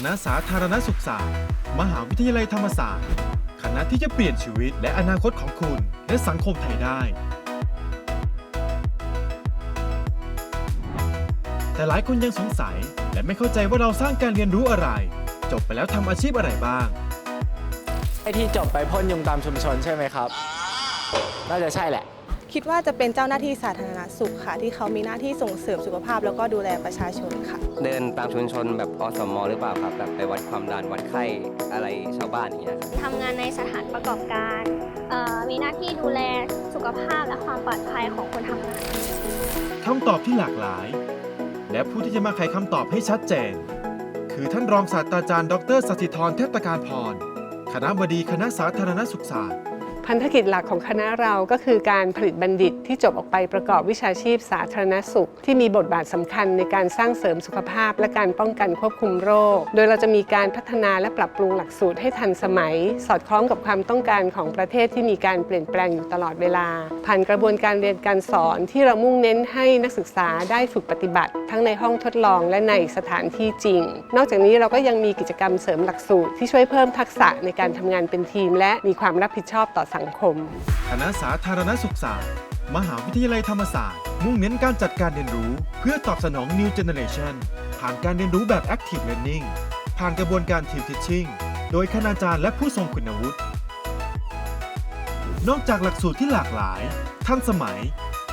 คณะสาธารณสุขศาสตร์ มหาวิทยาลัยธรรมศาสตร์ คณะที่จะเปลี่ยนชีวิตและอนาคตของคุณ และสังคมไทยได้ แต่หลายคนยังสงสัย และไม่เข้าใจว่าเราสร้างการเรียนรู้อะไร จบไปแล้วทำอาชีพอะไรบ้าง ไอที่จบไปพ่นยุงตามชุมชนใช่ไหมครับ น่าจะใช่แหละ คิดว่าจะเป็นเจ้าหน้าที่สาธารณสุขค่ะ ที่เขามีหน้าที่ส่งเสริมสุขภาพ แล้วก็ดูแลประชาชนค่ะ เดินตามชุมชนแบบอสมหรือเปล่าครับแบบไปวัดความดันวัดไข้อะไรชาวบ้านอย่างเงี้ยครับทำงานในสถานประกอบการเอ่อมีหน้าที่ดูแลสุขภาพและความปลอดภัยของคนทำงานคำตอบที่หลากหลาย และผู้ที่จะมาไขคำตอบให้ชัดเจน คือท่านรองศาสตราจารย์ ดรสถิธรเทพตการพร คณะบดีคณะสาธารณสุขศาสตร์ พันธกิจหลักของคณะเราก็คือการผลิตบัณฑิตที่จบออกไปประกอบวิชาชีพสาธารณสุข ที่มีบทบาทสำคัญในการสร้างเสริมสุขภาพ และการป้องกันควบคุมโรค โดยเราจะมีการพัฒนาและปรับปรุงหลักสูตรให้ทันสมัย สอดคล้องกับความต้องการของประเทศที่มีการเปลี่ยนแปลงอยู่ตลอดเวลา ผ่านกระบวนการเรียนการสอนที่เรามุ่งเน้นให้นักศึกษาได้ฝึกปฏิบัติ ทั้งในห้องทดลองและในสถานที่จริง นอกจากนี้เราก็ยังมีกิจกรรมเสริมหลักสูตร ที่ช่วยเพิ่มทักษะในการทำงานเป็นทีม และมีความรับผิดชอบต่อสังคม คณะสาธารณสุขศาสตร์ มหาวิทยาลัยธรรมศาสตร์ มุ่งเน้นการจัดการเรียนรู้ เพื่อตอบสนอง New Generation ผ่านการเรียนรู้แบบ Active Learning ผ่านกระบวนการ Team Teaching โดยคณาจารย์และผู้ทรงคุณวุฒินอกจากหลักสูตรที่หลากหลาย ทันสมัย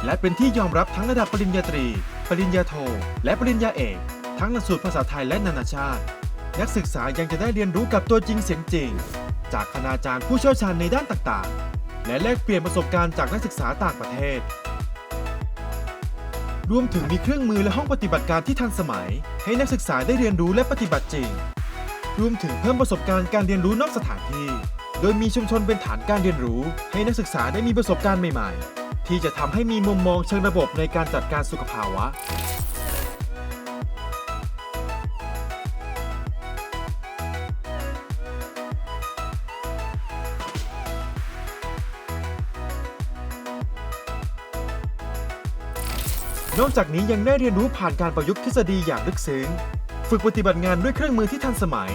และเป็นที่ยอมรับทั้งระดับปริญญาตรี ปริญญาโท และปริญญาเอก ทั้งหลักสูตรภาษาไทยและนานาชาติ นักศึกษายังจะได้เรียนรู้กับตัวจริงเสียงจริง จากคณาจารย์ผู้เชี่ยวชาญในด้านต่างๆ และแลกเปลี่ยนประสบการณ์จากนักศึกษาต่างประเทศ รวมถึงมีเครื่องมือและห้องปฏิบัติการที่ทันสมัย ให้นักศึกษาได้เรียนรู้และปฏิบัติจริง รวมถึงเพิ่มประสบการณ์การเรียนรู้นอกสถานที่ โดยมีชุมชนเป็นฐานการเรียนรู้ ให้นักศึกษาได้มีประสบการณ์ใหม่ ๆ ที่จะทำให้มีมุมมองเชิงระบบในการจัดการสุขภาวะ นอกจากนี้ยังได้เรียนรู้ผ่านการประยุกต์ทฤษฎีอย่างลึกซึ้ง ฝึกปฏิบัติงานด้วยเครื่องมือที่ทันสมัย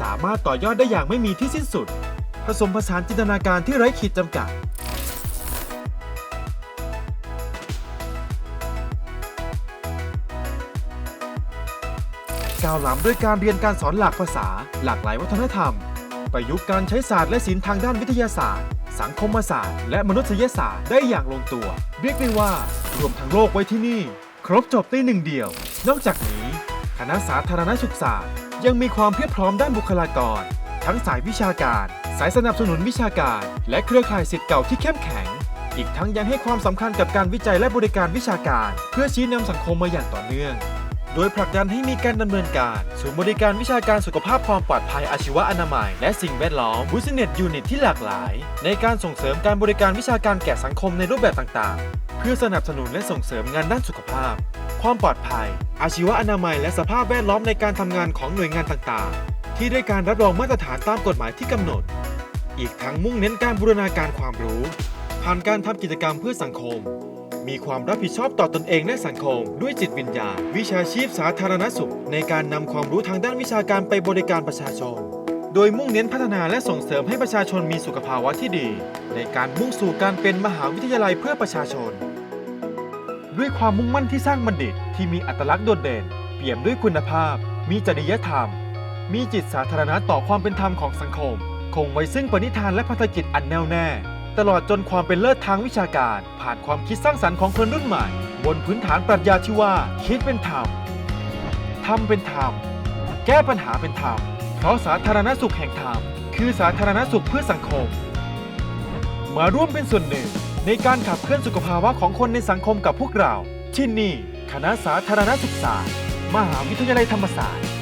สามารถต่อยอดได้อย่างไม่มีที่สิ้นสุด ผสมผสานจินตนาการที่ไร้ขีดจำกัด ก้าวล้ำด้วยการเรียนการสอนหลากภาษา หลากหลายวัฒนธรรม ประยุกต์การใช้ศาสตร์และศิลป์ทางด้านวิทยาศาสตร์ สังคมศาสตร์ และมนุษยศาสตร์ได้อย่างลงตัว เรียกได้ว่ารวมทั้งโลกไว้ที่นี่ ครบจบในหนึ่งเดียว นอกจากนี้ คณะสาธารณสุขศาสตร์ ยังมีความเพียบพร้อมด้านบุคลากร ทั้งสายวิชาการ สายสนับสนุนวิชาการ และเครือข่ายสิทธิ์เก่าที่เข้มแข็ง อีกทั้งยังให้ความสำคัญกับการวิจัยและบริการวิชาการ เพื่อชี้นำสังคมมาอย่างต่อเนื่อง โดยผลักดันให้มีการดำเนินการศูนย์บริการวิชาการสุขภาพความปลอดภัยอาชีวะอนามัย และสิ่งแวดล้อม Business Unit ที่หลากหลาย ในการส่งเสริมการบริการวิชาการแก่สังคมในรูปแบบต่างๆ เพื่อสนับสนุนและส่งเสริมงานด้านสุขภาพ ความปลอดภัย อาชีวะอนามัย และสภาพแวดล้อมในการทำงานของหน่วยงานต่างๆ ที่ได้การรับรองมาตรฐานตามกฎหมายที่กำหนด อีกทั้งมุ่งเน้นการบูรณาการความรู้ ผ่านการทำกิจกรรมเพื่อสังคม มีความรับผิดชอบต่อตนเองและสังคม ด้วยจิตวิญญาณ วิชาชีพสาธารณสุข ในการนำความรู้ทางด้านวิชาการไปบริการประชาชน โดยมุ่งเน้นพัฒนาและส่งเสริมให้ประชาชนมีสุขภาวะที่ดี ในการมุ่งสู่การเป็นมหาวิทยาลัยเพื่อประชาชน ด้วยความมุ่งมั่นที่สร้างบัณฑิตที่มีอัตลักษณ์โดดเด่น เปี่ยมด้วยคุณภาพ มีจริยธรรม มีจิตสาธารณะต่อความเป็นธรรมของสังคม คงไว้ซึ่งปณิธานและพัฒกิจอันแน่วแน่ ตลอดจนความเป็นเลิศทางวิชาการ ผ่านความคิดสร้างสรรค์ของคนรุ่นใหม่ บนพื้นฐานปรัชญาที่ว่า คิดเป็นธรรมทำเป็นธรรมแก้ปัญหาเป็นธรรมเพราะสาธารณสุขแห่งธรรมคือสาธารณสุขเพื่อสังคม มาร่วมเป็นส่วนหนึ่ง ในการขับเคลื่อนสุขภาวะของคนในสังคมกับพวกเรา ที่นี่ คณะสาธารณสุขศาสตร์มหาวิทยาลัยธรรมศาสตร์